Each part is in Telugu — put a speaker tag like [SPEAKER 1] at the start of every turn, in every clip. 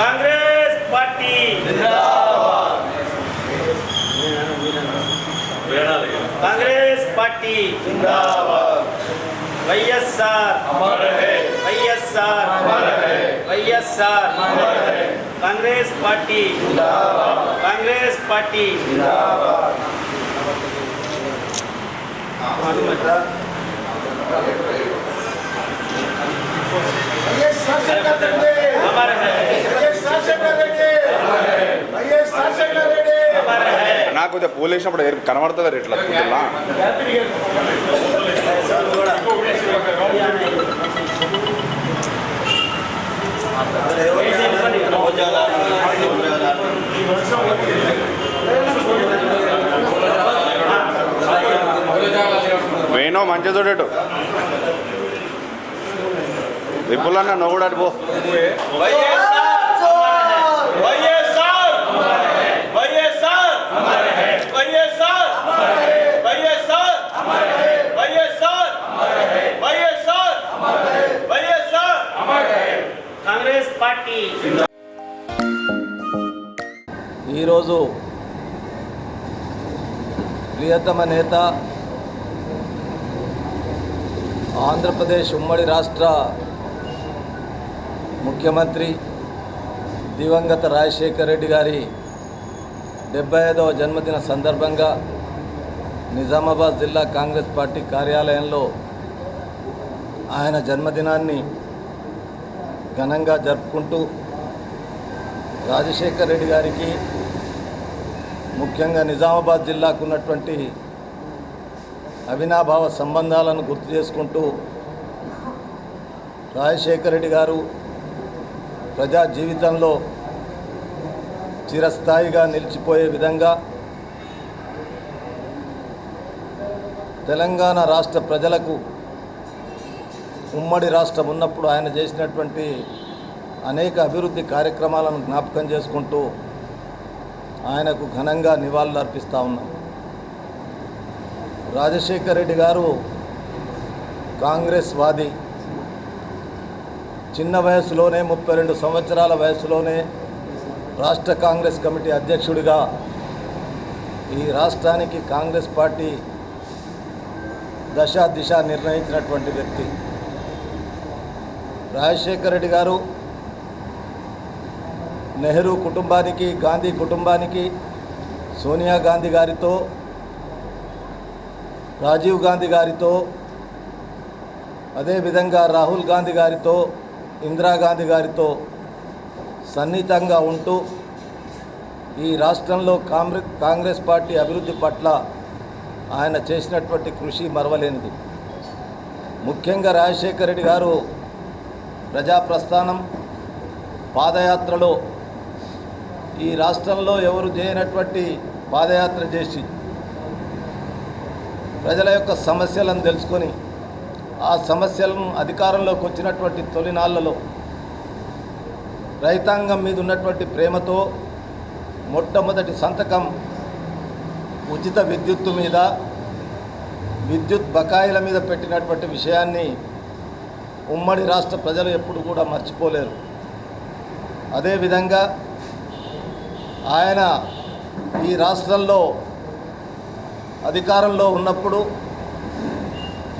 [SPEAKER 1] Congress party. Congress party. YSR. YSR. YSR Congress party Congress party
[SPEAKER 2] నాకు పూలు వేసినప్పుడు కనబడుతుంది ఇట్లా కూతుర్లా వేణో మంచి చూడేటు. విపులన్న నువ్వు కూడా అటు పో.
[SPEAKER 3] YSR YSR YSR YSR YSR YSR YSR
[SPEAKER 1] Congress party.
[SPEAKER 4] ఈరోజు ప్రియతమ నేత ఆంధ్రప్రదేశ్ ఉమ్మడి రాష్ట్ర ముఖ్యమంత్రి దివంగత రాజశేఖర్ రెడ్డి గారి డెబ్బై ఐదవ జన్మదిన సందర్భంగా నిజామాబాద్ జిల్లా కాంగ్రెస్ పార్టీ కార్యాలయంలో ఆయన జన్మదినాన్ని ఘనంగా జరుపుకుంటూ రాజశేఖర్ రెడ్డి గారికి ముఖ్యంగా నిజామాబాద్ జిల్లాకు ఉన్నటువంటి అవినాభావ సంబంధాలను గుర్తు చేసుకుంటూ రాజశేఖర్ రెడ్డి గారు ప్రజా జీవితంలో చిరస్థాయిగా నిలిచిపోయే విధంగా తెలంగాణ రాష్ట్ర ప్రజలకు ఉమ్మడి రాష్ట్రం ఉన్నప్పుడు ఆయన చేసినటువంటి అనేక అభివృద్ధి కార్యక్రమాలను జ్ఞాపకం చేసుకుంటూ ఆయనకు ఘనంగా నివాళులు అర్పిస్తూ ఉన్నాం. రాజశేఖర్ రెడ్డి గారు కాంగ్రెస్ వాది చిన్న వయసులోనే ముప్పై రెండు సంవత్సరాల వయసులోనే రాష్ట్ర కాంగ్రెస్ కమిటీ అధ్యక్షుడిగా ఈ రాష్ట్రానికి కాంగ్రెస్ పార్టీ దశ దిశ నిర్ణయించినటువంటి వ్యక్తి. రాజశేఖర్ రెడ్డి గారు నెహ్రూ కుటుంబానికి గాంధీ కుటుంబానికి సోనియా గాంధీ గారితో రాజీవ్ గాంధీ గారితో అదేవిధంగా రాహుల్ గాంధీ గారితో ఇందిరాగాంధీ గారితో సన్నిహితంగా ఉంటూ ఈ రాష్ట్రంలో కాంగ్రెస్ కాంగ్రెస్ పార్టీ అభివృద్ధి పట్ల ఆయన చేసినటువంటి కృషి మరవలేనిది. ముఖ్యంగా రాజశేఖర రెడ్డి గారు ప్రజాప్రస్థానం పాదయాత్రలో ఈ రాష్ట్రంలో ఎవరు చేయనటువంటి పాదయాత్ర చేసి ప్రజల యొక్క సమస్యలను తెలుసుకొని ఆ సమస్యలను అధికారంలోకి వచ్చినటువంటి తొలినాళ్ళలో రైతాంగం మీద ఉన్నటువంటి ప్రేమతో మొట్టమొదటి సంతకం ఉచిత విద్యుత్తు మీద విద్యుత్ బకాయిల మీద పెట్టినటువంటి విషయాన్ని ఉమ్మడి రాష్ట్ర ప్రజలు ఎప్పుడు కూడా మర్చిపోలేరు. అదేవిధంగా ఆయన ఈ రాష్ట్రంలో అధికారంలో ఉన్నప్పుడు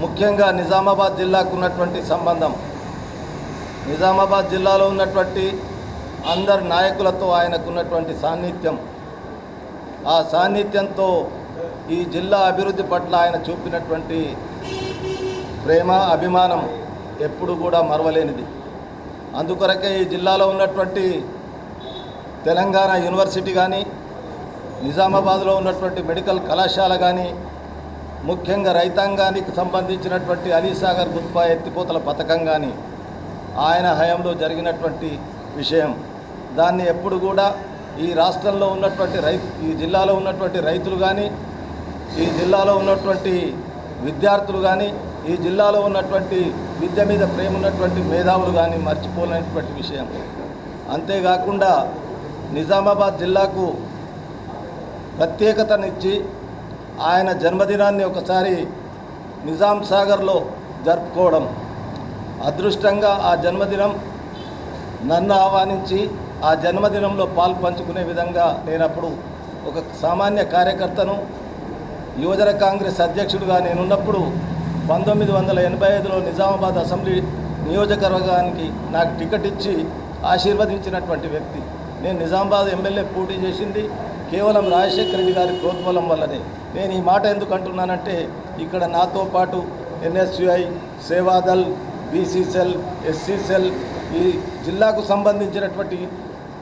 [SPEAKER 4] ముఖ్యంగా నిజామాబాద్ జిల్లాకు ఉన్నటువంటి సంబంధం. నిజామాబాద్ జిల్లాలో ఉన్నటువంటి అందరి నాయకులతో ఆయనకున్నటువంటి సాన్నిధ్యం. ఆ సాన్నిధ్యంతో ఈ జిల్లా అభివృద్ధి పట్ల ఆయన చూపినటువంటి ప్రేమ అభిమానం ఎప్పుడు కూడా మరవలేనిది. అందుకొరకే ఈ జిల్లాలో ఉన్నటువంటి తెలంగాణ యూనివర్సిటీ కానీ నిజామాబాద్లో ఉన్నటువంటి మెడికల్ కళాశాల కానీ ముఖ్యంగా రైతాంగానికి సంబంధించినటువంటి అలీసాగర్ గుత్పా ఎత్తిపోతల పథకం కానీ ఆయన హయాంలో జరిగినటువంటి విషయం. దాన్ని ఎప్పుడు కూడా ఈ రాష్ట్రంలో ఉన్నటువంటి రై ఈ జిల్లాలో ఉన్నటువంటి రైతులు కానీ ఈ జిల్లాలో ఉన్నటువంటి విద్యార్థులు కానీ ఈ జిల్లాలో ఉన్నటువంటి విద్య మీద ప్రేమ ఉన్నటువంటి మేధావులు కానీ మర్చిపోలేనటువంటి విషయం. అంతేకాకుండా నిజామాబాద్ జిల్లాకు ప్రత్యేకతనిచ్చి ఆయన జన్మదినాన్ని ఒకసారి నిజాం సాగర్లో జరుపుకోవడం. అదృష్టంగా ఆ జన్మదినం నన్ను ఆహ్వానించి ఆ జన్మదినంలో పాలు పంచుకునే విధంగా నేనప్పుడు ఒక సామాన్య కార్యకర్తను యువజన కాంగ్రెస్ అధ్యక్షుడిగా నేనున్నప్పుడు పంతొమ్మిది వందల ఎనభై ఐదులో నిజామాబాద్ అసెంబ్లీ నియోజకవర్గానికి నాకు టికెట్ ఇచ్చి ఆశీర్వదించినటువంటి వ్యక్తి. నేను నిజామాబాద్ ఎమ్మెల్యే పోటీ చేసింది. కేవలం రాజశేఖర రెడ్డి గారి ప్రోద్బలం వల్లనే. నేను ఈ మాట ఎందుకు అంటున్నానంటే ఇక్కడ నాతో పాటు ఎన్ఎస్యుఐ సేవాదల్ బీసీసెల్ ఎస్సీసెల్ ఈ జిల్లాకు సంబంధించినటువంటి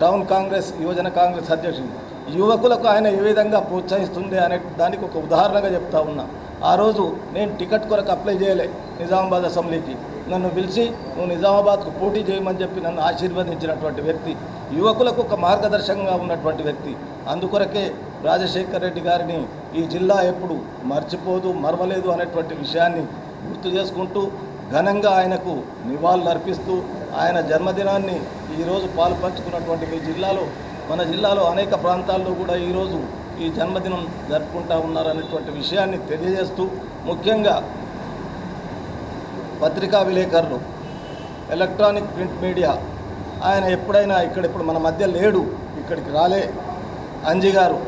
[SPEAKER 4] టౌన్ కాంగ్రెస్ యువజన కాంగ్రెస్ అధ్యక్షుడు యువకులకు ఆయన ఏ విధంగా ప్రోత్సహిస్తుంది అనే దానికి ఒక ఉదాహరణగా చెప్తా ఉన్నా. ఆ రోజు నేను టికెట్ కొరకు అప్లై చేయలే నిజామాబాద్ అసెంబ్లీకి. నన్ను పిలిచి నువ్వు నిజామాబాద్కు పోటీ చేయమని చెప్పి నన్ను ఆశీర్వదించినటువంటి వ్యక్తి యువకులకు ఒక మార్గదర్శకంగా ఉన్నటువంటి వ్యక్తి. అందుకొరకే రాజశేఖర్ రెడ్డి గారిని ఈ జిల్లా ఎప్పుడు మర్చిపోదు మరవలేదు అనేటువంటి విషయాన్ని గుర్తు చేసుకుంటూ ఘనంగా ఆయనకు నివాళులు అర్పిస్తూ ఆయన జన్మదినాన్ని ఈరోజు పాలు పంచుకున్నటువంటి మీ జిల్లాలో మన జిల్లాలో అనేక ప్రాంతాల్లో కూడా ఈరోజు ఈ జన్మదినం జరుపుకుంటా ఉన్నారనేటువంటి విషయాన్ని తెలియజేస్తూ ముఖ్యంగా పత్రికా విలేకరులు ఎలక్ట్రానిక్ ప్రింట్ మీడియా ఆయన ఎప్పుడైనా ఇక్కడ ఇప్పుడు మన మధ్య లేడు ఇక్కడికి రాలే. అంజి గారు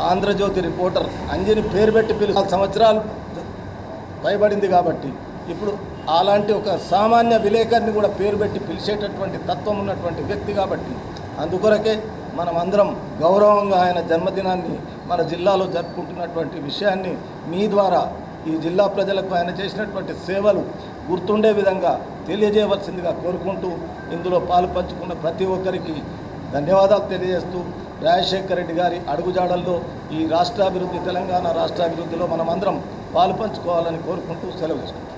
[SPEAKER 4] ఆంధ్రజ్యోతి రిపోర్టర్ అంజిని పేరు పెట్టి పిలు సంవత్సరాలు భయపడింది కాబట్టి ఇప్పుడు అలాంటి ఒక సామాన్య విలేకరిని కూడా పేరు పెట్టి పిలిచేటటువంటి తత్వం ఉన్నటువంటి వ్యక్తి కాబట్టి అందుకొరకే మనం అందరం గౌరవంగా ఆయన జన్మదినాన్ని మన జిల్లాలో జరుపుకుంటున్నటువంటి విషయాన్ని మీ ద్వారా ఈ జిల్లా ప్రజలకు ఆయన చేసినటువంటి సేవలు గుర్తుండే విధంగా తెలియజేయవలసిందిగా కోరుకుంటూ ఇందులో పాలు పంచుకున్న ప్రతి ఒక్కరికి ధన్యవాదాలు తెలియజేస్తూ రాజశేఖర రెడ్డి గారి అడుగుజాడల్లో ఈ రాష్ట్రాభివృద్ధి తెలంగాణ రాష్ట్రాభివృద్ధిలో మనమందరం పాలు పంచుకోవాలని కోరుకుంటూ సెలవు తీసుకుంటాం